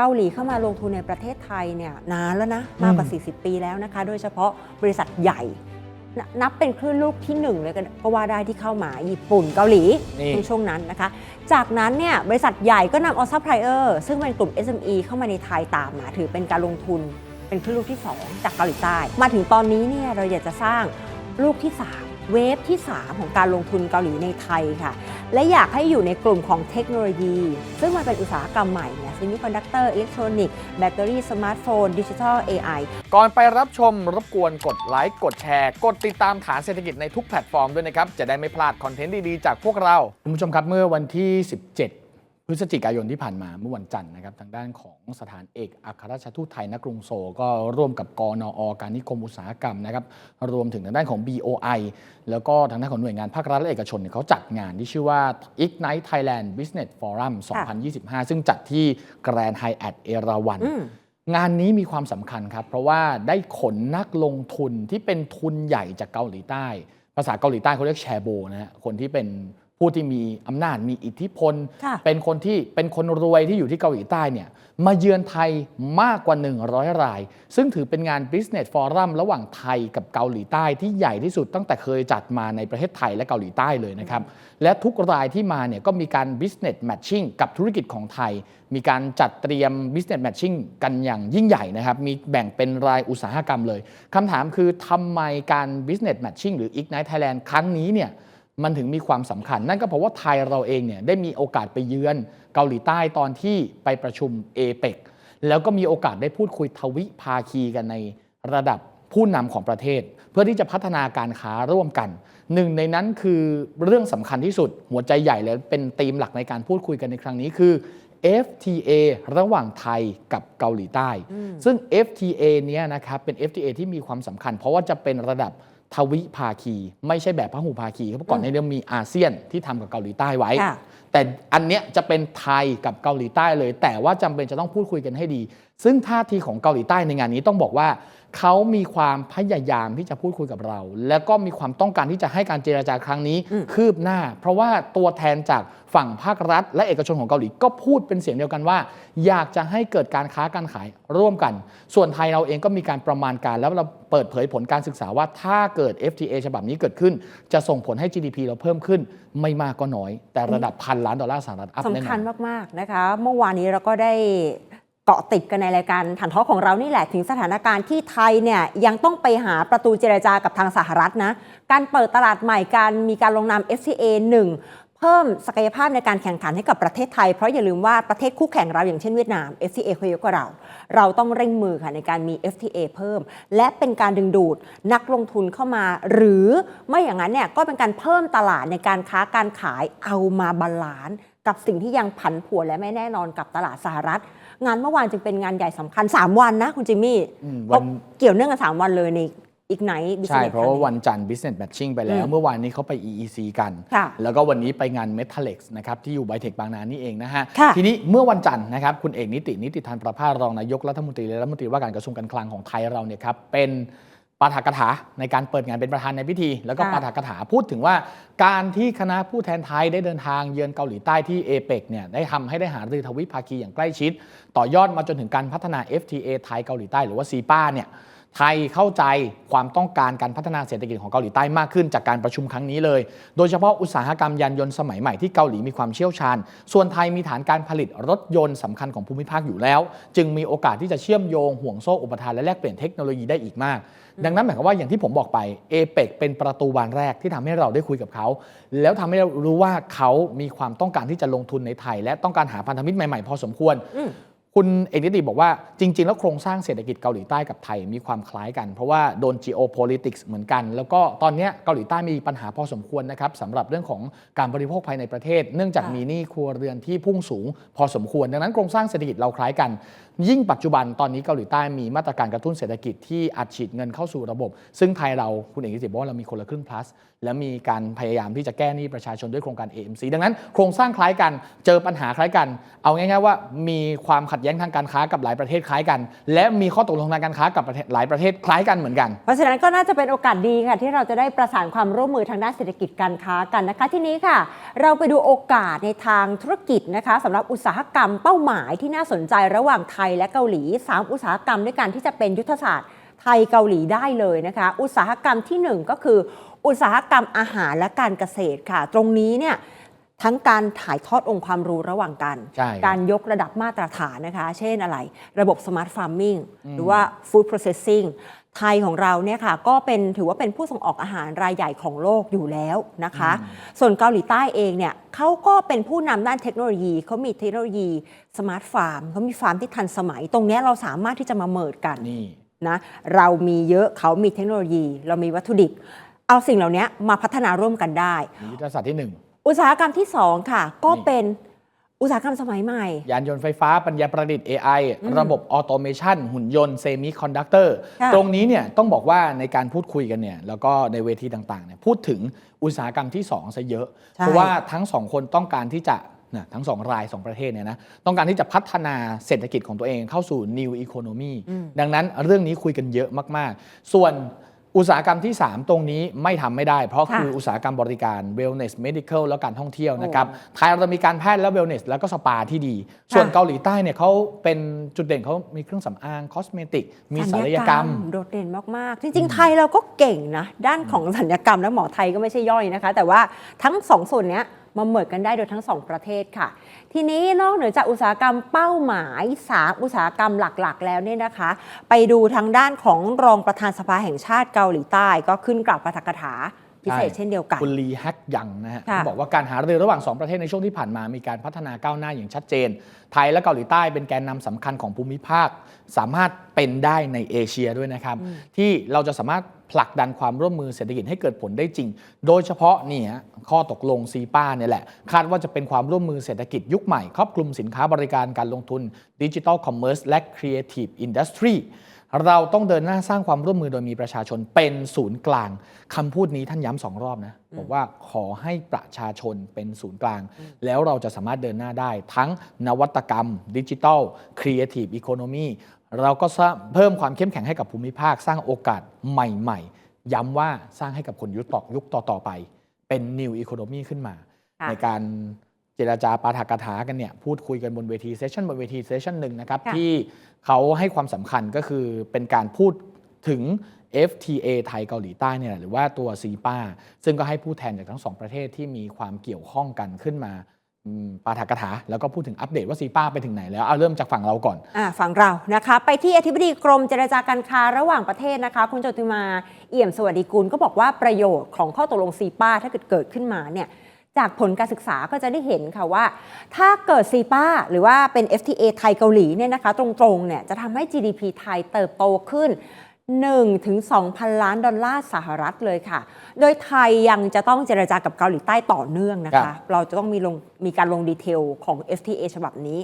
เกาหลีเข้ามาลงทุนในประเทศไทยเนี่ยนานแล้วนะมากกว่า 40 ปีแล้วนะคะ โดยเฉพาะบริษัทใหญ่นนับเป็นคลื่นลูกที่หนึ่งเลยกันก็ว่าได้ที่เข้ามาญี่ปุ่นเกาหลีนี่ในช่วงนั้นนะคะ จากนั้นเนี่ยบริษัทใหญ่ก็นำเอาซัพพลายเออร์ซึ่งเป็นกลุ่ม SME เข้ามาในไทยตามมาถือเป็นการลงทุนเป็นคลื่นลูกที่ 2 จากเกาหลีใต้ มาถึงตอนนี้เนี่ยเราอยากจะสร้างลูกที่ 3 เวฟที่ 3 ของการลงทุนเกาหลีในไทยค่ะ และอยากให้อยู่ในกลุ่มของเทคโนโลยี ซึ่งมันเป็นอุตสาหกรรมใหม่เนี่ยซิมิคอนดักเตอร์อิเล็กทรอนิกส์แบตเตอรี่สมาร์ทโฟนดิจิทัล AI ก่อนไปรับชมรบกวนกดไลค์กดแชร์ กดติดตามฐานเศรษฐกิจในทุกแพลตฟอร์มด้วยนะครับ จะได้ไม่พลาดคอนเทนต์ดี ๆ จากพวกเรา คุณผู้ชมครับเมื่อวันที่ 17 พฤศจิกายนที่ผ่านมาเมื่อวันจันทร์นะครับทางด้านของสถานเอกอัครราชทูตไทยณกรุงโซลก็ร่วมกับกนอการนิคมอุตสาหกรรมนะครับรวมถึงทางด้านของ BOI แล้วก็ทางด้านของหน่วยงานภาครัฐและเอกชนเนี่ยเขาจัดงานที่ชื่อว่า Ignite Thailand Business Forum 2025 ซึ่งจัดที่ Grand Hyatt เอราวันอืมงานนี้มีความสำคัญครับ เพราะว่าได้ขนนักลงทุนที่เป็นทุนใหญ่จากเกาหลีใต้ ภาษาเกาหลีใต้เขาเรียกแชโบนะฮะคนที่เป็น ผู้ที่มีอำนาจมีอิทธิพลค่ะเป็นคนที่เป็นคนรวยที่อยู่ที่เกาหลีใต้เนี่ยมาเยือนไทยมากกว่า 100 ราย ซึ่งถือเป็นงาน Business Forum ระหว่างไทยกับเกาหลีใต้ที่ใหญ่ที่สุดตั้งแต่เคยจัดมาในประเทศไทยและเกาหลีใต้เลยนะครับ และทุกรายที่มาเนี่ยก็มีการ Business Matching กับธุรกิจของไทย มีการจัดเตรียม Business Matching กันอย่างยิ่งใหญ่นะครับ มีแบ่งเป็นรายอุตสาหกรรมเลยคำถามคือทำไมการ Business Matching หรือ Ignite Thailand ครั้งนี้เนี่ย มันถึงมีความสำคัญ นั่นก็เพราะว่าไทยเราเองเนี่ยได้มีโอกาสไปเยือนเกาหลีใต้ตอนที่ไปประชุมเอเปกแล้วก็มีโอกาสได้พูดคุยทวิภาคีกันในระดับผู้นำของประเทศ เพื่อที่จะพัฒนาการค้าร่วมกัน หนึ่งในนั้นคือเรื่องสำคัญที่สุดหัวใจใหญ่เลยเป็นธีมหลักในการพูดคุยกันในครั้งนี้คือ FTA ระหว่างไทยกับเกาหลีใต้ ซึ่ง FTA เนี้ยนะครับเป็น FTA ที่มีความสำคัญ เพราะว่าจะเป็นระดับ ทวิภาคี ไม่ใช่แบบพหุภาคีเพราะก่อนในเรื่องมีอาเซียนที่ทำกับเกาหลีใต้ไว้ค่ะแต่อันเนี้ยจะเป็นไทยกับเกาหลีใต้เลย แต่ว่าจำเป็นจะต้องพูดคุยกันให้ดี ซึ่งท่าทีของเกาหลีใต้ในงานนี้ต้องบอกว่า เขามีความพยายามที่จะพูดคุยกับเรา แล้วก็มีความต้องการที่จะให้การเจรจาครั้งนี้อืมคืบหน้า เพราะว่าตัวแทนจากฝั่งภาครัฐ และเอกชนของเกาหลีก็พูดเป็นเสียงเดียวกันว่า อยากจะให้เกิดการค้าการขายร่วมกัน ส่วนไทยเราเองก็มีการประมาณการ แล้วเราเปิดเผยผลการศึกษาว่าถ้าเกิด FTA ฉบับนี้เกิดขึ้น จะส่งผลให้ GDP เราเพิ่มขึ้น ไม่มากก็น้อย แต่ระดับพันล้านดอลลาร์สหรัฐอัพแน่นสำอคัญนมากๆนะคะเมื่อวานนี้เราก็ได้ เกาะติดกันในรายการถันท้อของเรานี่แหละถึงสถานการณ์ที่ไทยเนี่ยยังต้องไปหาประตูเจรจากับทางสหรัฐนะ การเปิดตลาดใหม่การมีการลงนาม FTA 1 เพิ่มศักยภาพในการแข่งขันให้กับประเทศไทย เพราะอย่าลืมว่าประเทศคู่แข่งเราอย่างเช่นเวียดนาม FTA เขาเยอะกว่าเรา เราต้องเร่งมือค่ะในการมี FTA เพิ่ม และเป็นการดึงดูดนักลงทุนเข้ามา หรือไม่อย่างนั้นเนี่ยก็เป็นการเพิ่มตลาดในการค้าการขายเอามาบาลานซ์กับสิ่งที่ยังผันผวนและไม่แน่นอนกับตลาดสหรัฐ งานเมื่อวานจึงเป็นงานใหญ่สำคัญ 3 วันนะคุณจิมมี่อืมเพวัราะนเกี่ยวเนื่องกัน 3 วันเลยในอีกไหนใช่เพราะว่าวันจันทร์ business matching ไปแล้ว อืมเมื่อวานนี้เขาไป EEC กัน ค่ะแล้วก็วันนี้ไปงาน Metalex นะครับที่อยู่ไบเทคบางนานี่เองนะฮะ ค่ะ ทีนี้เมื่อวันจันทร์นะครับคุณเอกนิตินิติธันประภาสรองนายกรัฐมนตรีและรัฐมนตรีว่าการกระทรวงการคลังของไทยเราเนี่ยครับเป็น ปาฐกถาในการเปิดงานเป็นประธานในพิธี แล้วก็ค่ะปาฐกถาพูดถึงว่า การที่คณะผู้แทนไทยได้เดินทางเยือนเกาหลีใต้ที่เอเปกเนี่ยได้ทำให้ได้หารือทวิภาคีอย่างใกล้ชิด ต่อยอดมาจนถึงการพัฒนา FTA ไทยเกาหลีใต้หรือว่าซีป้าเนี่ย ไทยเข้าใจความต้องการการพัฒนาเศรษฐกิจของเกาหลีใต้มากขึ้นจากการประชุมครั้งนี้เลย โดยเฉพาะอุตสาหกรรมยานยนต์สมัยใหม่ที่เกาหลีมีความเชี่ยวชาญ ส่วนไทยมีฐานการผลิตรถยนต์สำคัญของภูมิภาคอยู่แล้ว จึงมีโอกาสที่จะเชื่อมโยงห่วงโซ่อุปทานและแลกเปลี่ยนเทคโนโลยีได้อีกมาก ดังนั้นหมายความว่าอย่างที่ผมบอกไปเอเปกเป็นประตูบานแรกที่ทำให้เราได้คุยกับเขา แล้วทำให้เรารู้ว่าเขามีความต้องการที่จะลงทุนในไทย และต้องการหาพันธมิตรใหม่ๆพอสมควร คุณเอกนิติบอกว่าจริง ๆ แล้วโครงสร้างเศรษฐกิจเกาหลีใต้กับไทยมีความคล้ายกัน เพราะว่าโดน geopolitics เหมือนกัน แล้วก็ตอนเนี้ยเกาหลีใต้มีปัญหาพอสมควรนะครับสำหรับเรื่องของการบริโภคภายในประเทศ เนื่องจากค่ะมีหนี้ครัวเรือนที่พุ่งสูง พอสมควร ดังนั้นโครงสร้างเศรษฐกิจเราคล้ายกัน ยิ่งปัจจุบันตอนนี้เกาหลีใต้มีมาตรการกระตุ้นเศรษฐกิจที่อัดฉีดเงินเข้าสู่ระบบ ซึ่งไทยเราคุณเอกนิติบอกว่าเรามีคนละครึ่ง plus และมีการพยายามที่จะแก้หนี้ประชาชนด้วยโครงการ AMC ดังนั้นโครงสร้างคล้ายกัน เจอปัญหาคล้ายกัน เอาง่ายๆว่ามีความขัดแย้งทางการค้ากับหลายประเทศคล้ายกัน และมีข้อตกลงทางการค้ากับหลายประเทศคล้ายกันเหมือนกัน เพราะฉะนั้นก็น่าจะเป็นโอกาสดีค่ะ ที่เราจะได้ประสานความร่วมมือทางด้านเศรษฐกิจการค้ากันนะคะ ที่นี้ค่ะ เราไปดูโอกาสในทางธุรกิจนะคะสำหรับอุตสาหกรรมเป้าหมายที่น่าสนใจระหว่างไทยและเกาหลี 3 อุตสาหกรรมด้วยกันที่จะเป็นยุทธศาสตร์ ไทยเกาหลีได้เลยนะคะ อุตสาหกรรมทีหนึ่1 ก็คือ อุตสาหกรรมอาหารและการเกษตรค่ะ ตรงนี้เนี่ยทั้งการถ่ายทอดองค์ความรู้ระหว่างกันใช่ครับการยกระดับมาตรฐานนะคะ เช่นอะไร ระบบสมาร์ทฟาร์มิงหรือว่า Food Processing ไทยของเราเนี่ยค่ะก็เป็นถือว่าเป็นผู้ส่งออกอาหารรายใหญ่ของโลกอยู่แล้วนะคะ ส่วนเกาหลีใต้เองเนี่ยเขาก็เป็นผู้นำด้านเทคโนโลยีเขามีเทคโนโลยีสมาร์ทฟาร์มเขามีฟาร์มที่ทันสมัย ตรงเนี้ยเราสามารถที่จะมาเมิดกันนี่ นะเรามีเยอะเขามีเทคโนโลยี เรามีวัตถุดิบ เอาสิ่งเหล่านี้มาพัฒนาร่วมกันได้มียุทธศาสตร์ที่หนึ่ง อุตสาหกรรมที่สองค่ะ ก็นี่ เป็นอุตสาหกรรมสมัยใหม่ ยานยนต์ไฟฟ้าปัญญาประดิษฐ์ AI ระบบออโตเมชันหุ่นยนต์เซมิคอนดักเตอร์ค่ะ ตรงนี้เนี่ยต้องบอกว่าในการพูดคุยกันเนี่ยแล้วก็ในเวทีต่างๆเนี่ยพูดถึงอุตสาหกรรมที่2ซะเยอะใช่เพราะว่าทั้งสองคนต้องการที่จะ นะทั้งสองรายสองประเทศเนี่ยนะต้องการที่จะพัฒนาเศรษฐกิจของตัวเองเข้าสู่ new economy ดังนั้นเรื่องนี้คุยกันเยอะมาก ๆ ส่วนอุตสาหกรรมที่ 3 ตรงนี้ไม่ทำไม่ได้ เพราะค่ะคืออุตสาหกรรมบริการ wellness medical แล้วการท่องเที่ยวนะครับโอ้ไทยเรามีการแพทย์และ wellness แล้วก็สปาที่ดี ส่วนเกาหลีใต้เนี่ยเขาเป็นจุดเด่นเขามีเครื่องสำอางคอสเมติกมีศัลยกรรม โดดเด่นมาก ๆ จริง ๆ ไทยเราก็เก่งนะ ด้านของศัลยกรรมและหมอไทยก็ไม่ใช่ย่อยนะคะ แต่ว่าทั้งสองส่วนเนี้ย มาเหมือนกันได้โดยทั้งสองประเทศค่ะ ทีนี้นอกเหนือจากอุตสาหกรรมเป้าหมายสามอุตสาหกรรมหลักๆ แล้วเนี่ยนะคะ ไปดูทางด้านของรองประธานสภาแห่งชาติเกาหลีใต้ ก็ขึ้นกล่าวปาฐกถาพิเศษใช่เช่นเดียวกันคุณลีฮักยังนะฮะค่ะเขาบอกว่าการหารือระหว่าง 2 ประเทศในช่วงที่ผ่านมามีการพัฒนาก้าวหน้าอย่างชัดเจน ไทยและเกาหลีใต้เป็นแกนนำสำคัญของภูมิภาค สามารถเป็นได้ในเอเชียด้วยนะครับ ที่เราจะสามารถ ผลักดันความร่วมมือเศรษฐกิจให้เกิดผลได้จริง โดยเฉพาะเนี่ยข้อตกลงซีป้าเนี่ยแหละ คาดว่าจะเป็นความร่วมมือเศรษฐกิจยุคใหม่ ครอบคลุมสินค้าบริการการลงทุนดิจิทัลคอมเมอร์สและครีเอทีฟอินดัสทรีเราต้องเดินหน้าสร้างความร่วมมือโดยมีประชาชนเป็นศูนย์กลางคำพูดนี้ท่านย้ำสองรอบนะบอกว่าขอให้ประชาชนเป็นศูนย์กลาง แล้วเราจะสามารถเดินหน้าได้ ทั้งนวัตกรรมดิจิทัลครีเอทีฟอีโคโนมี เราก็สร้างเพิ่มความเข้มแข็งให้กับภูมิภาค สร้างโอกาสใหม่ ๆ ย้ำว่าสร้างให้กับคนยุคต่อยุคต่อๆไป เป็น New Economy ขึ้นมาค่ะในการเจรจาปาฐกถากันเนี่ยพูดคุยกันบนเวทีเซสชันบนเวทีเซสชันหนึ่งนะครับค่ะที่เขาให้ความสำคัญก็คือเป็นการพูดถึง FTA ไทยเกาหลีใต้เนี่ยแหละหรือว่าตัวซีปาซึ่งก็ให้ผู้แทนจากทั้งสองประเทศที่มีความเกี่ยวข้องกันขึ้นมาอืม ปาฐกถาแล้วก็พูดถึงอัปเดตว่าซีป้าไปถึงไหนแล้วเอาเริ่มจากฝั่งเราก่อนอ่าฝั่งเรานะคะ ไปที่อธิบดีกรมเจรจาการค้าระหว่างประเทศนะคะ คุณโจติมาเอี่ยมสวัสดิกุลก็บอกว่าประโยชน์ของข้อตกลงซีป้าถ้าเกิดเกิดขึ้นมาเนี่ยจากผลการศึกษาก็จะได้เห็นค่ะว่า ถ้าเกิดซีป้าหรือว่าเป็น FTA ไทยเกาหลีเนี่ยนะคะ ตรงๆเนี่ยจะทำให้ GDP ไทยเติบโตขึ้น 1ถึง2,000 ล้านดอลลาร์สหรัฐเลยค่ะ โดยไทยยังจะต้องเจรจากับเกาหลีใต้ต่อเนื่องนะครัคะ บ เราจะต้องมีลงมีการลงดีเทลของ FTA ฉบับนี้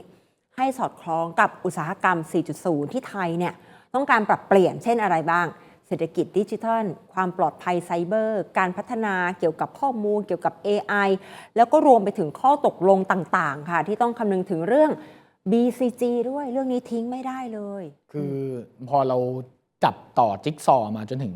ให้สอดคล้องกับอุตสาหกรรม 4.0 ที่ไทยเนี่ยต้องการปรับเปลี่ยนเช่นอะไรบ้าง เศรษฐกิจดิจิทัล ความปลอดภัยไซเบอร์ การพัฒนาเกี่ยวกับข้อมูล เกี่ยวกับ AI แล้วก็รวมไปถึงข้อตกลงต่างๆ ค่ะ ที่ต้องคำนึงถึงเรื่อง BCG ด้วยเรื่องนี้ทิ้งไม่ได้เลย คือพอเรา จับต่อจิ๊กซอมาจนถึง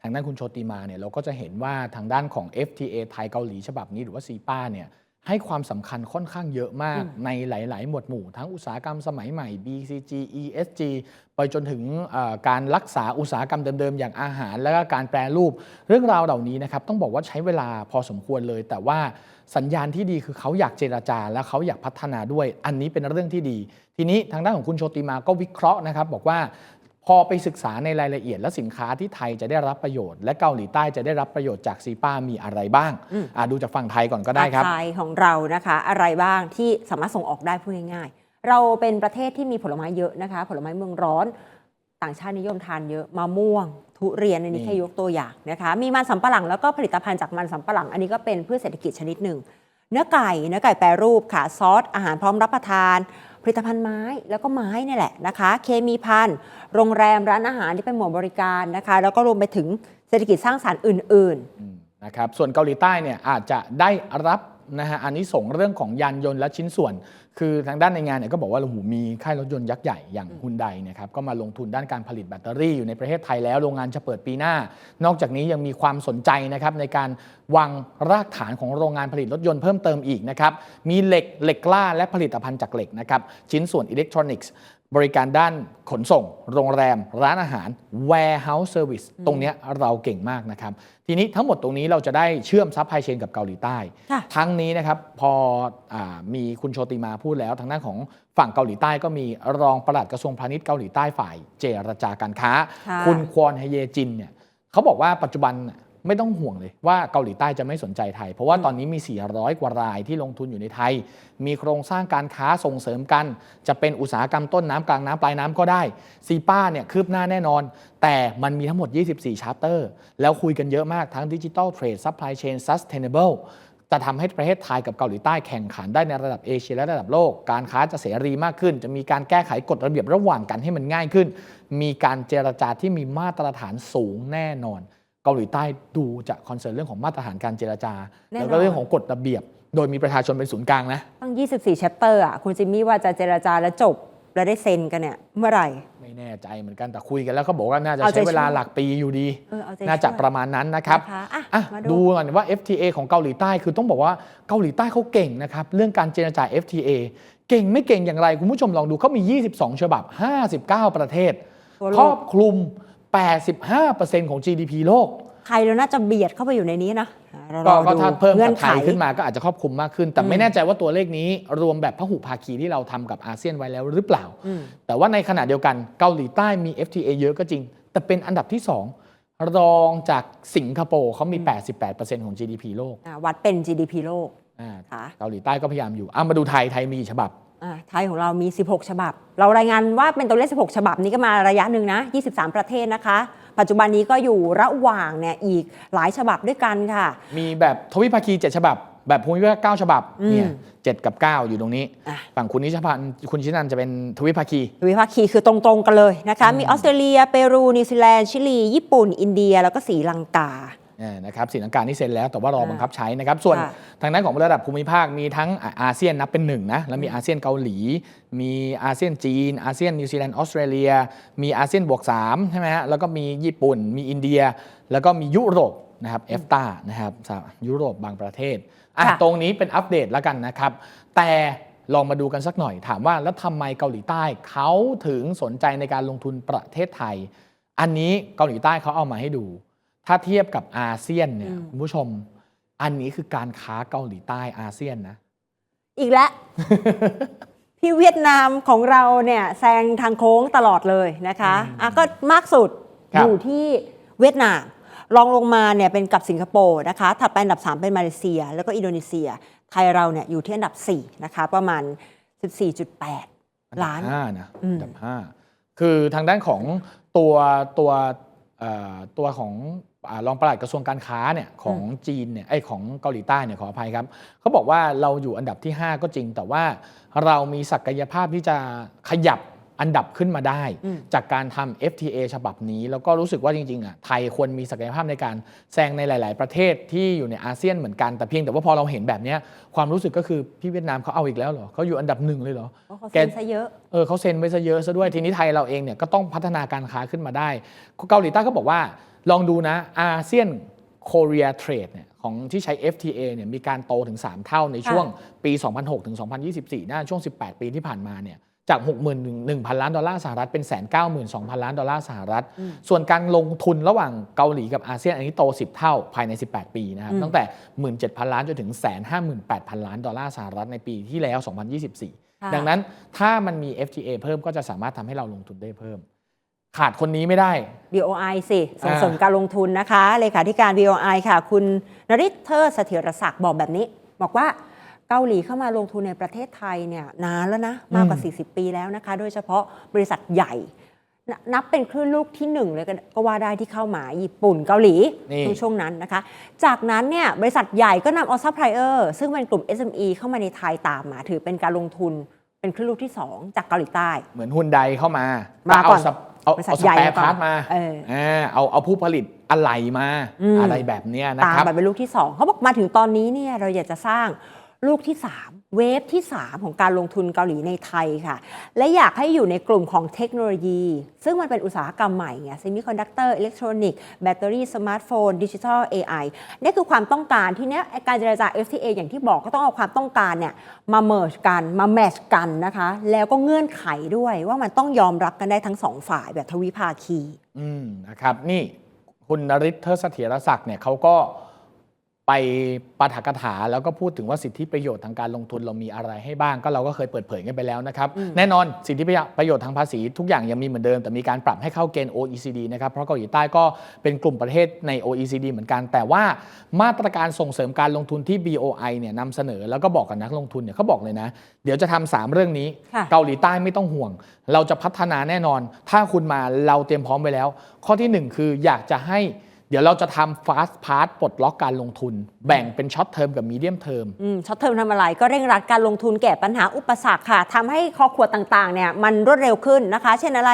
ทางด้านคุณโชติมาเนี่ยเราก็จะเห็นว่าทางด้านของ FTA ไทยเกาหลีฉบับนี้หรือว่าซีป้าเนี่ยให้ความสำคัญค่อนข้างเยอะมากในหลาย ๆ หมวดหมู่ทั้งอุตสาหกรรมสมัยใหม่ BCG ESG ไปจนถึงการรักษาอุตสาหกรรมเดิม ๆ อย่างอาหาร และก็การแปรรูป เรื่องราวเหล่านี้นะครับต้องบอกว่าใช้เวลาพอสมควรเลย แต่ว่าสัญญาณที่ดีคือเขาอยากเจราจา และเขาอยากพัฒนาด้วย อันนี้เป็นเรื่องที่ดี ทีนี้ทางด้านของคุณโชติมาก็วิเคราะห์นะครับ บอกว่า พอไปศึกษาในรายละเอียด และสินค้าที่ไทยจะได้รับประโยชน์ และเกาหลีใต้จะได้รับประโยชน์จากซีป้ามีอะไรบ้างอะดูจากฝั่งไทยก่อนก็ได้ครับอาไทยของเรานะคะ อะไรบ้างที่สามารถส่งออกได้พูดง่ายๆ เราเป็นประเทศที่มีผลไม้เยอะนะคะ ผลไม้เมืองร้อน ต่างชาตินิยมทานเยอะมะม่วง ทุเรียนอันนี้นี่แค่ยกตัวอย่างนะคะ มีมันสำปะหลังแล้วก็ผลิตภัณฑ์จากมันสำปะหลัง อันนี้ก็เป็นพืชเศรษฐกิจชนิดหนึ่งเนื้อไก่เนื้อไก่แปรรูปค่ะซอสอาหารพร้อมรับประทาน ผลิตภัณฑ์ไม้แล้วก็ไม้นี่แหละนะคะ เคมีพันโรงแรมร้านอาหารที่เป็นหมวดบริการนะคะ แล้วก็รวมไปถึงเศรษฐกิจสร้างสรรค์อื่น ๆ นะครับ ส่วนเกาหลีใต้เนี่ยอาจจะได้รับนะฮะอันนี้ส่งส์เรื่องของยานยนต์และชิ้นส่วน คือทางด้านในงานเนี่ยก็บอกว่าโอ้โหมีค่ายรถยนต์ยักษ์ใหญ่อย่างฮุนไดนะครับก็มาลงทุนด้านการผลิตแบตเตอรี่อยู่ในประเทศไทยแล้วโรงงานจะเปิดปีหน้า นอกจากนี้ยังมีความสนใจนะครับในการวางรากฐานของโรงงานผลิตรถยนต์เพิ่มเติมอีกนะครับมีเหล็กเหล็กกล้าและผลิตภัณฑ์จากเหล็กนะครับชิ้นส่วนอิเล็กทรอนิกส์บริการด้านขนส่ง โรงแรม ร้านอาหาร warehouse service ตรงเนี้ยเราเก่งมากนะครับ ทีนี้ทั้งหมดตรงนี้เราจะได้เชื่อมซัพพลายเชนกับเกาหลีใต้ค่ะทั้งนี้นะครับพออามีคุณโชติมาพูดแล้ว ทางด้านของฝั่งเกาหลีใต้ก็มีรองปลัดกระทรวงพาณิชย์เกาหลีใต้ฝ่ายเจรจาการค้าค่ะคุณควอนฮเยจินเนี่ยเขาบอกว่าปัจจุบันน่ะไม่ต้องห่วงเลยว่าเกาหลีใต้จะไม่สนใจไทย เพราะว่าตอนนี้มี 400 กว่ารายที่ลงทุนอยู่ในไทย มีโครงสร้างการค้าส่งเสริมกัน จะเป็นอุตสาหกรรมต้นน้ำกลางน้ำปลายน้ำก็ได้ซีป้าเนี่ยคืบหน้าแน่นอน แต่มันมีทั้งหมด 24 ชาร์เตอร์ แล้วคุยกันเยอะมากทั้งดิจิ t a ลเทรดซัพพลายเชนซัสเทนเบิล จะทำให้ประเทศไทยกับเกาหลีใต้แข่งขันได้ในระดับเอเชียและระดับโลก การค้าจะเสรีมากขึ้น จะมีการแก้ไขกฎระเบียบระหว่างกันให้มันง่ายขึ้น มีการเจรจาที่มีมาตรฐานสูงแน่นอน เกาหลีใต้ดูจะคอนเซิร์นเรื่องของมาตรฐานการเจรจาแน่นอนแล้วก็เรื่องของกฎระเบียบ โดยมีประชาชนเป็นศูนย์กลางนะ ตั้ง 24ชัปเตอร์อะคุณจิมมี่ว่าจะเจรจาแล้วจบ แล้วได้เซ็นกันเนี่ยเมื่อไหร่ ไม่แน่ใจเหมือนกันแต่คุยกันแล้วเขาบอกว่าน่าจะเอาใจใช้เวลาช่วยหลักปีอยู่ดี เออเอาใจน่าจะช่วยประมาณนั้นนะครับนะคะอะอะมาดูก่อนว่า FTA ของเกาหลีใต้คือต้องบอกว่าเกาหลีใต้เขาเก่งนะครับเรื่องการเจรจา FTA เก่งไม่เก่งอย่างไร คุณผู้ชมลองดูเขามี 22 ฉบับ 59 ประเทศ ทั่วโลก ครอบคลุม 85%ของ GDP โลก ใครเราน่าจะเบียดเข้าไปอยู่ในนี้นะเรารก็อก็ดูถ้าเพิ่มเงื่กัอบนไทไขยขึ้นมาก็อาจจะครอบคลุมมากขึ้น แต่อืมไม่แน่ใจว่าตัวเลขนี้รวมแบบพหุภาคีที่เราทำกับอาเซียนไว้แล้วหรือเปล่าอืมแต่ว่าในขณะเดียวกันเกาหลีใต้มี FTA เยอะก็จริง แต่เป็นอันดับที่ 2 รองจากสิงคโปร์เขามี 88%ของ GDP โลกอะวัดเป็น GDP โลกอ่าค่ะเกาหลีใต้ก็พยายามอยู่อะมาดูไทยไทยมีกี่ฉบับอะไทยของเรามี 16 ฉบับ เรารายงานว่าเป็นตัวเลข 16 ฉบับนี้ก็มาระยะหนึ่งนะ 23 ประเทศนะคะ ปัจจุบันนี้ก็อยู่ระหว่างเนี่ยอีกหลายฉบับด้วยกันค่ะ มีแบบทวิภาคี 7 ฉบับ แบบภูมิภาค9ฉบับอืมเนี่ย7กับ 9 อยู่ตรงนี้ อะ ฝั่งคุณนิชพันธ์คุณชินันจะเป็นทวิภาคี วิภาคีคือตรงๆกันเลยนะคะ มีออสเตรเลีย เปรู นิวซีแลนด์ ชิลี ญี่ปุ่น อินเดีย แล้วก็ศรีลังกาเนี่ยนะครับสีลังกานี่เซ็นแล้วแต่ว่ารออ่าบังคับใช้นะครับ ส่วนค่ะทางด้านของระดับภูมิภาคมีทั้งอะอาเซียนนับเป็นหนึ่งนะแล้วมีอาเซียนเกาหลี มีอาเซียนจีน อาเซียนนิวซีแลนด์ออสเตรเลีย มีอาเซียนบวก3ใช่ไหมฮะแล้วก็มีญี่ปุ่น มีอินเดีย แล้วก็มียุโรปนะครับเอฟตานะครับสหยุโรปบางประเทศอะค่ะตรงนี้เป็นอัปเดตแล้วกันนะครับ แต่ลองมาดูกันสักหน่อย ถามว่าแล้วทำไมเกาหลีใต้เขาถึงสนใจในการลงทุนประเทศไทย อันนี้เกาหลีใต้เขาเอามาให้ดู ถ้าเทียบกับอาเซียนเนี่ยอืมคุณผู้ชม อันนี้คือการค้าเกาหลีใต้อาเซียนนะ อีกแล้ว พี่เวียดนามของเราเนี่ยแซงทางโค้งตลอดเลยนะคะอะก็มากสุดครับอยู่ที่เวียดนามรองลงมาเนี่ยเป็นกับสิงคโปร์นะคะถัดไปอันดับ 3 เป็นมาเลเซีย แล้วก็อินโดนีเซีย ไทยเราเนี่ยอยู่ที่อันดับ 4 นะคะ ประมาณ 14.8 ล้านห้านะอืมอันดับห้าคือทางด้านของตัวตัวเอ่อ ตัวของอ่ารองปลัดกระทรวงการค้าเนี่ยของจีนเนี่ยไอยของเกาหลีใต้เนี่ยขออภัยครับเขาบอกว่าเราอยู่อันดับที่ 5 ก็จริง แต่ว่าเรามีศักยภาพที่จะขยับ อันดับขึ้นมาได้อืมจากการทำ FTA ฉบับนี้ แล้วก็รู้สึกว่าจริงๆอะไทยควรมีศักยภาพในการแซงในหลาย ๆ ประเทศที่อยู่ในอาเซียนเหมือนกันแต่เพียงแต่ว่าพอเราเห็นแบบเนี้ยความรู้สึกก็คือพี่เวียดนามเขาเอาอีกแล้วเหรอเขาอยู่อันดับหนึ่งเลยเหรอเพราะเขาแกเซ็นซะเยอะเออเขาเซ็นไว้ซะเยอะซะด้วยทีนี้ไทยเราเองเนี่ยก็ต้องพัฒนาการค้าขึ้นมาได้เกาหลีใต้ก็บอกว่า ลองดูนะอาเซียนโคเรียเทรดเนี่ยของที่ใช้ FTA เนี่ยมีการโตถึง 3 เท่าในช่วงปี 2006 ถึง 2024นะช่วง 18 ปีที่ผ่านมาเนี่ย จาก 61,000 ล้านดอลลาร์สหรัฐเป็น192,000ล้านดอลลาร์สหรัฐ ส่วนการลงทุนระหว่างเกาหลีกับอาเซียนอันนี้โต 10 เท่าภายใน 18 ปีนะครับอืมตั้งแต่ 17,000 ล้านจนถึง158,000ล้านดอลลาร์สหรัฐในปีที่แล้ว 2024ค่ะดังนั้นถ้ามันมี FTA เพิ่มก็จะสามารถทำให้เราลงทุนได้เพิ่ม ขาดคนนี้ไม่ได้ BOI สิส่งอ่าเสริมการลงทุนนะคะเลขาธิการ BOI ค่ะ คุณนริศเทอร์เสถียรศักดิ์บอกแบบนี้ บอกว่า เกาหลีเข้ามาลงทุนในประเทศไทยเนี่ยนานแล้วนะมากกว่า 40 ปีแล้วนะคะ โดยเฉพาะบริษัทใหญ่นนับเป็นคลื่นลูกที่หนึ่งเลยก็ว่าได้ที่เข้ามาญี่ปุ่นเกาหลีนี่ในช่วงนั้นนะคะ จากนั้นเนี่ยบริษัทใหญ่ก็นำเอาซัพพลายเออร์ซึ่งเป็นกลุ่ม SME เข้ามาในไทยตามมาถือเป็นการลงทุนเป็นคลื่นลูกที่สองจากเกาหลีใต้ เหมือนฮุนไดเข้ามามาเอาก่อนซัพเอาบริษัทเอาสใหญ่แปแล้ร์วก็พาร์ทมาเอออ่าเอาเอาผู้ผลิตอะไรมาอืมอะไรแบบเนี้ยนะตามครับไปเป็นลูกที่ 2 เขาบอกมาถึงตอนนี้เนี่ยเราอยากจะสร้าง ลูกที่ 3 เวฟที่ 3 ของการลงทุนเกาหลีในไทยค่ะ และอยากให้อยู่ในกลุ่มของเทคโนโลยี ซึ่งมันเป็นอุตสาหกรรมใหม่ไงเซมิคอนดักเตอร์อิเล็กทรอนิกส์แบตเตอรี่สมาร์ทโฟนดิจิทัล AI นี่คือความต้องการที่เนี้ยการเจรจา FTA อย่างที่บอกก็ต้องเอาความต้องการเนี่ยมาเมิร์กันมาแมชกันนะคะ แล้วก็เงื่อนไขด้วยว่ามันต้องยอมรับกันได้ทั้งสองฝ่ายแบบทวิภาคี อืมนะครับนี่คุณนริศเทอเสถียรศักดิ์เนี่ยเขาก็ ไปปาฐกถาแล้วก็พูดถึงว่าสิทธิประโยชน์ทางการลงทุนเรามีอะไรให้บ้างก็เราก็เคยเปิดเผยกันไปแล้วนะครับ แน่นอนสิทธิประโยชน์ทางภาษีทุกอย่างยังมีเหมือนเดิม แต่มีการปรับให้เข้าเกณฑ์ OECD นะครับ เพราะเกาหลีใต้ก็เป็นกลุ่มประเทศใน OECD เหมือนกัน แต่ว่ามาตรการส่งเสริมการลงทุนที่ BOI เนี่ยนำเสนอแล้วก็บอกกับนักลงทุนเนี่ยเขาบอกเลยนะ เดี๋ยวจะทำสามเรื่องนี้ค่ะเกาหลีใต้ไม่ต้องห่วง เราจะพัฒนาแน่นอน ถ้าคุณมาเราเตรียมพร้อมไว้แล้ว ข้อทีหนึ่1 คืออยากจะให้ เดี๋ยวเราจะทำ fast part ปลดล็อกการลงทุน แบ่งเป็นช็อตเทอมกับมีเดียมเทอมอืมช็อตเทอมทำอะไรก็เร่งรัดการลงทุนแก้ปัญหาอุปสรรคค่ะทำให้คอขวดต่างๆเนี่ยมันรวดเร็วขึ้นนะคะ เช่นอะไร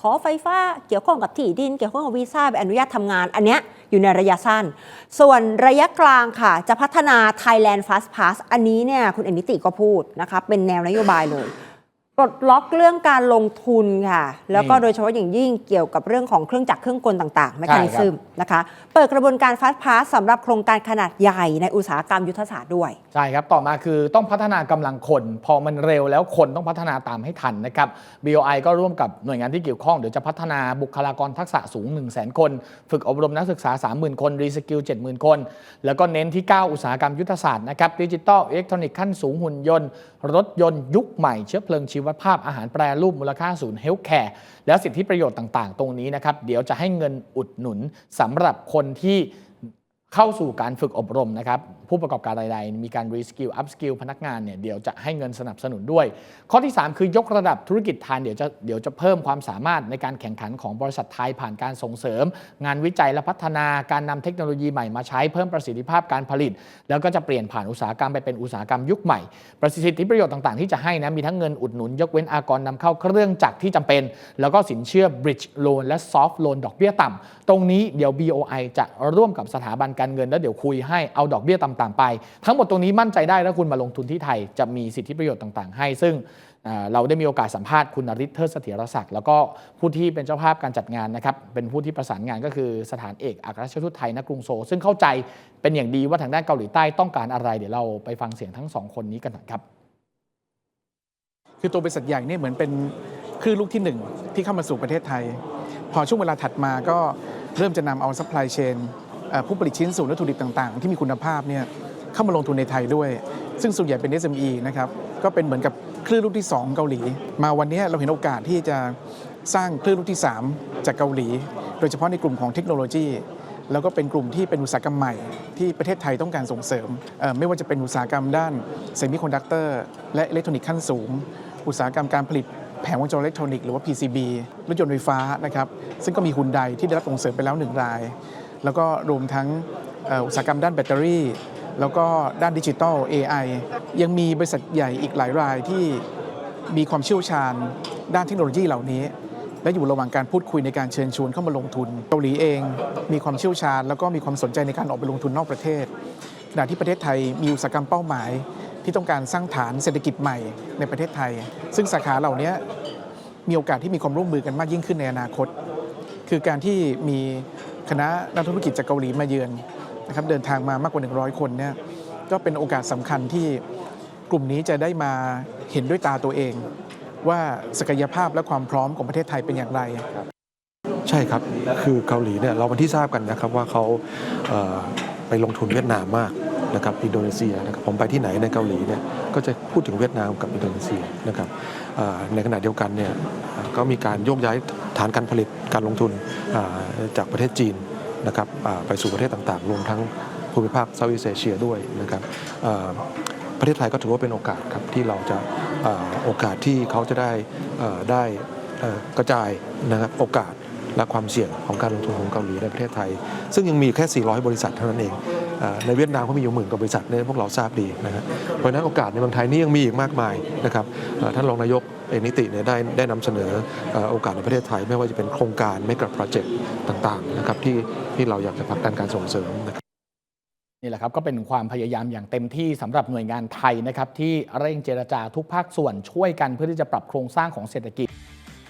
ขอไฟฟ้าเกี่ยวข้องกับที่ดิน เกี่ยวข้องกับวีซ่าใบอนุญาตทำงาน อันเนี้ยอยู่ในระยะสั้น ส่วนระยะกลางค่ะ จะพัฒนา Thailand Fast Pass อันนี้เนี่ยคุณเอนิติก็พูดนะคะเป็นแนวนโยบายเลย ปลดล็อกเรื่องการลงทุนค่ะ แล้วก็นี่โดยเฉพาะอย่างยิ่งเกี่ยวกับเรื่องของเครื่องจักรเครื่องกลต่างๆ แมคใช่คานิครับซึมนะคะ เปิดกระบวนการฟาสต์พาสสำหรับโครงการขนาดใหญ่ในอุตสาหกรรมยุทธศาสตร์ด้วย ใช่ครับ ต่อมาคือต้องพัฒนากำลังคน พอมันเร็วแล้วคนต้องพัฒนาตามให้ทันนะครับ BOI ก็ร่วมกับหน่วยงานที่เกี่ยวข้อง เดี๋ยวจะพัฒนาบุคลากรทักษะสูง 1 0 0 0 0แคน ฝึกอบรมนักศึกษา 30,000 คนรีสกิล70,000 คน แล้วก็เน้นที่ 9 อุตสาหกรรมยุทธศาสตร์นะครับดิจิทัลอิเล็กทรอนิกส์ขั้นสูงหุ่นยนต์รถยนต์ยุคใหม่เชื้อเพลิงชีวภาพอาหารแปรรูปมูลค่าศูนย์เฮลท์แคร์แล้วสิทธิประโยชน์ต่าง ๆ ตรงนี้นะครับ เดี๋ยวจะให้เงินอุดหนุนสำหรับคนที่เข้าสู่การฝึกอบรมนะครับผู้ประกอบการรายใดมีการรีสกิลอัพสกิลพนักงานเนี่ยเดี๋ยวจะให้เงินสนับสนุนด้วย ข้อที่ 3 คือยกระดับธุรกิจไทยเดี๋ยวจะเดี๋ยวจะเพิ่มความสามารถในการแข่งขันของบริษัทไทยผ่านการส่งเสริม งานวิจัยและพัฒนาการนำเทคโนโลยีใหม่มาใช้เพิ่มประสิทธิภาพการผลิต แล้วก็จะเปลี่ยนผ่านอุตสาหกรรมไปเป็นอุตสาหกรรมยุคใหม่ ประสิทธิประโยชน์ต่างๆที่จะให้นะมีทั้งเงินอุดหนุน ยกเว้นอากรนำเข้าเครื่องจักรที่จำเป็น แล้วก็สินเชื่อ bridge loan และ soft loan ดอกเบี้ยต่ำตรงนี้เดี๋ยว BOI จะร่วมกับสถาบันการเงินแล้วเดี๋ยวคุยให้เอาดอกเบี้ยต่ำๆไป ทั้งหมดตรงนี้มั่นใจได้ถ้าคุณมาลงทุนที่ไทยจะมีสิทธิประโยชน์ต่างๆ ให้ ซึ่งเราได้มีโอกาสสัมภาษณ์คุณนริศเทิดเสถียรศักดิ์แล้วก็ผู้ที่เป็นเจ้าภาพการจัดงานนะครับเป็นผู้ที่ประสานงานก็คือสถานเอกอัครราชทูตไทยณกรุงโซลซึ่งเข้าใจเป็นอย่างดีว่าทางด้านเกาหลีใต้ต้องการอะไร เดี๋ยวเราไปฟังเสียงทั้งสองคนนี้กันหน่อยครับคือตัวบริษัทใหญ่เนี่ยเหมือนเป็นคลื่นลูกที่หนึ่งที่เข้ามาสู่ประเทศไทย พอช่วงเวลาถัดมาก็เริ่มจะนำเอาซัพพลายเชน ผู้ผลิตชิ้นส่วนวัตถุดิบต่างๆ ที่มีคุณภาพเนี่ยเข้ามาลงทุนในไทยด้วย ซึ่งส่วนใหญ่เป็น SME นะครับก็เป็นเหมือนกับคลื่นลูกที่ 2 เกาหลี มาวันนี้เราเห็นโอกาสที่จะสร้างคลื่นลูกที่ 3 จากเกาหลี โดยเฉพาะในกลุ่มของเทคโนโลยีแล้วก็เป็นกลุ่มที่เป็นอุตสาหกรรมใหม่ ที่ประเทศไทยต้องการส่งเสริม ไม่ว่าจะเป็นอุตสาหกรรมด้านเซมิคอนดักเตอร์และอิเล็กทรอนิกส์ขั้นสูง อุตสาหกรรมการผลิตแผงวงจรอิเล็กทรอนิกส์หรือว่า PCB รถยนต์ไฟฟ้านะครับซึ่งก็มีฮุนไดที่ได้รับส่งเสริมไปแล้วหนึ่งราย แล้วก็รวมทั้งอุตสาหกรรมด้านแบตเตอรี่ แล้วก็ด้านดิจิทัล AI ยังมีบริษัทใหญ่อีกหลายรายที่มีความเชี่ยวชาญด้านเทคโนโลยีเหล่านี้ และอยู่ระหว่างการพูดคุยในการเชิญชวนเข้ามาลงทุน เกาหลีเองมีความเชี่ยวชาญ แล้วก็มีความสนใจในการออกไปลงทุนนอกประเทศขณะที่ประเทศไทยมีอุตสาหกรรมเป้าหมาย ที่ต้องการสร้างฐานเศรษฐกิจใหม่ในประเทศไทย ซึ่งสาขาเหล่านี้มีโอกาสที่มีความร่วมมือกันมากยิ่งขึ้นในอนาคต คือการที่มี คณะนักธุรกิจจากเกาหลีมาเยือนนะครับเดินทางมามากกว่า 100 คนเนี่ยก็เป็นโอกาสสำคัญที่กลุ่มนี้จะได้มาเห็นด้วยตาตัวเอง ว่าศักยภาพและความพร้อมของประเทศไทยเป็นอย่างไรใช่ครับคือเกาหลีเนี่ยเราเป็นที่ทราบกันนะครับว่าเขาเไปลงทุนเวียดนามมาก นะครับอินโดนีเซียนะครับผมไปที่ไหนในเกาหลีเนี่ยก็จะพูดถึงเวียดนามกับอินโดนีเซียนะครับในขณะเดียวกันเนี่ยก็มีการโยกย้ายฐานการผลิตการลงทุนจากประเทศจีนนะครับไปสู่ประเทศต่างๆ รวมทั้งภูมิภาคเซาท์อีสเอเชียด้วยนะครับประเทศไทยก็ถือว่าเป็นโอกาสครับที่เราจะโอกาสที่เขาจะได้ได้กระจายนะครับโอกาสและความเสี่ยงของการลงทุนของเกาหลีในประเทศไทย ซึ่งยังมีแค่ 400 บริษัทเท่านั้นเอง ในเวียดนามเขามีอยู่หมื่นกว่าบริษัทเนี่ยพวกเราทราบดีนะฮะเพราะฉะนั้นโอกาสในเมืองไทยนี่ยังมีอีกมากมายนะครับท่านรองนายกเอนิติเนี่ยได้ได้นำเสนอโอกาสในประเทศไทย ไม่ว่าจะเป็นโครงการไม่กับโปรเจกต์ต่างๆนะครับที่ที่เราอยากจะผลักดันการส่งเสริมนะครับนี่แหละครับก็เป็นความพยายามอย่างเต็มที่สำหรับหน่วยงานไทยนะครับที่เร่งเจรจาทุกภาคส่วนช่วยกันเพื่อที่จะปรับโครงสร้างของเศรษฐกิจ